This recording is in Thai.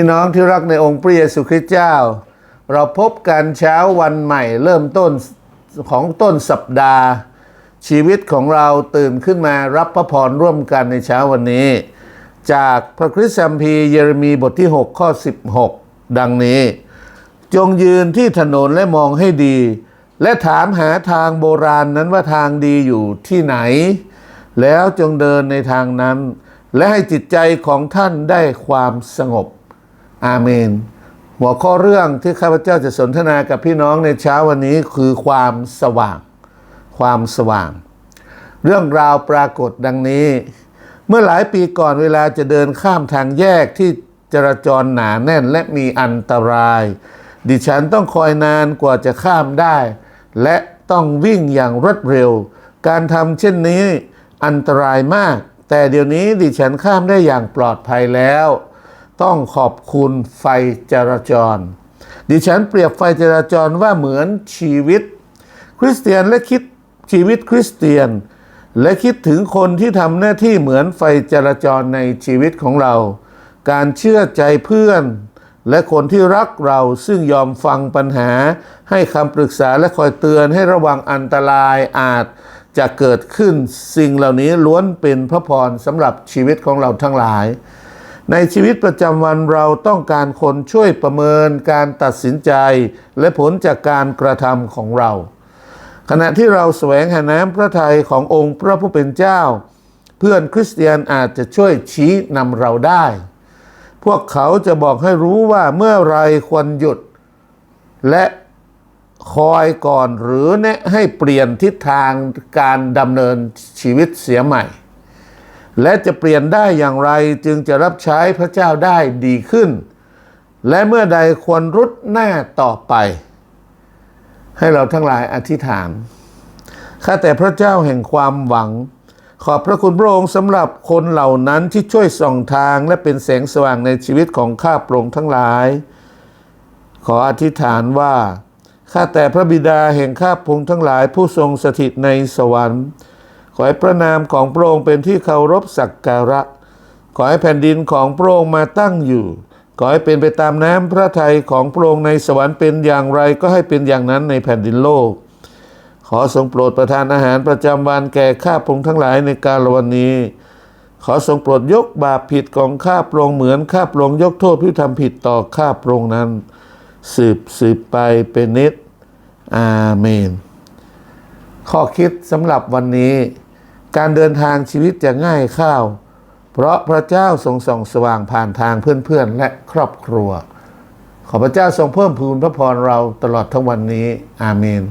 พี่น้องที่รักในองค์พระเยซูคริสต์เจ้า เราพบกันเช้าวันใหม่เริ่มต้นของต้นสัปดาห์ ชีวิตของเราตื่นขึ้นมารับพระพรร่วมกันในเช้าวันนี้ จากพระคริสตคัมภีเยเรมีบทที่ 6 ข้อ 16 ดังนี้ จงยืนที่ถนนและมองให้ดี และถามหาทางโบราณนั้นว่าทางดีอยู่ที่ไหน แล้วจงเดินในทางนั้น และให้จิตใจของท่านได้ความสงบ อาเมน หัวข้อเรื่องที่ข้าพเจ้าจะสนทนากับพี่น้องในเช้าวันนี้คือความสว่าง ความสว่าง เรื่องราวปรากฏดังนี้ เมื่อหลายปีก่อนเวลาจะเดินข้ามทางแยกที่จราจรหนาแน่นและมีอันตราย ดิฉันต้องคอยนานกว่าจะข้ามได้ และต้องวิ่งอย่างรวดเร็ว การทำเช่นนี้อันตรายมาก แต่เดี๋ยวนี้ดิฉันข้ามได้อย่างปลอดภัยแล้ว ต้องขอบคุณไฟจราจร ดิฉันเปรียบไฟจราจรว่าเหมือนชีวิต คริสเตียนและคิดชีวิตคริสเตียน และคิดถึงคนที่ทำหน้าที่เหมือนไฟจราจรในชีวิตของเรา การเชื่อใจเพื่อน และคนที่รักเราซึ่งยอมฟังปัญหา ให้คำปรึกษาและคอยเตือนให้ระวังอันตรายอาจจะเกิดขึ้นสิ่งเหล่านี้ล้วนเป็นพระพรสำหรับชีวิตของเราทั้งหลาย ในชีวิตประจำวันเราต้องการคนช่วยประเมินการตัดสินใจ และผลจากการกระทำของเรา ขณะที่เราแสวงหาน้ำพระทัยขององค์พระผู้เป็นเจ้า เพื่อนคริสเตียนอาจจะช่วยชี้นำเราได้ พวกเขาจะบอกให้รู้ว่าเมื่อไรควรหยุด และคอยก่อนหรือแนะให้เปลี่ยนทิศทางการดำเนินชีวิตเสียใหม่ และจะเปลี่ยนได้อย่างไรจึงจะรับใช้พระเจ้าได้ดีขึ้น และเมื่อใดควรรุดหน้าต่อไป ให้เราทั้งหลายอธิษฐานข้าแต่พระเจ้าแห่งความหวัง ขอบพระคุณพระองค์สำหรับคนเหล่านั้นที่ช่วยส่องทางและเป็นแสงสว่างในชีวิตของข้าพระองค์ทั้งหลาย ขออธิษฐานว่าข้าแต่พระบิดาแห่งข้าพระองค์ทั้งหลายผู้ทรงสถิตในสวรรค์ ขอให้พระนามของพระองค์เป็นที่เคารพสักการะ ขอให้แผ่นดินของพระองค์มาตั้งอยู่ ขอให้เป็นไปตามน้ำพระทัยของพระองค์ในสวรรค์เป็นอย่างไรก็ให้เป็นอย่างนั้นในแผ่นดินโลก ขอทรงโปรดประทานอาหารประจำวันแก่ข้าพงทั้งหลายในกาลวันนี้ ขอทรงโปรดยกบาปผิดของข้าพระองค์เหมือนข้าพระองค์ยกโทษผู้ทำผิดต่อข้าพระองค์นั้น สืบสืบไปเป็นนิดอาเมน ข้อคิดสำหรับวันนี้ การเดินทางชีวิตจะง่ายข้าว เพราะพระเจ้าทรงส่องสว่างผ่านทางเพื่อนๆ และครอบครัว ขอพระเจ้าทรงเพิ่มพูนพระพรเราตลอดทั้งวันนี้ อาเมน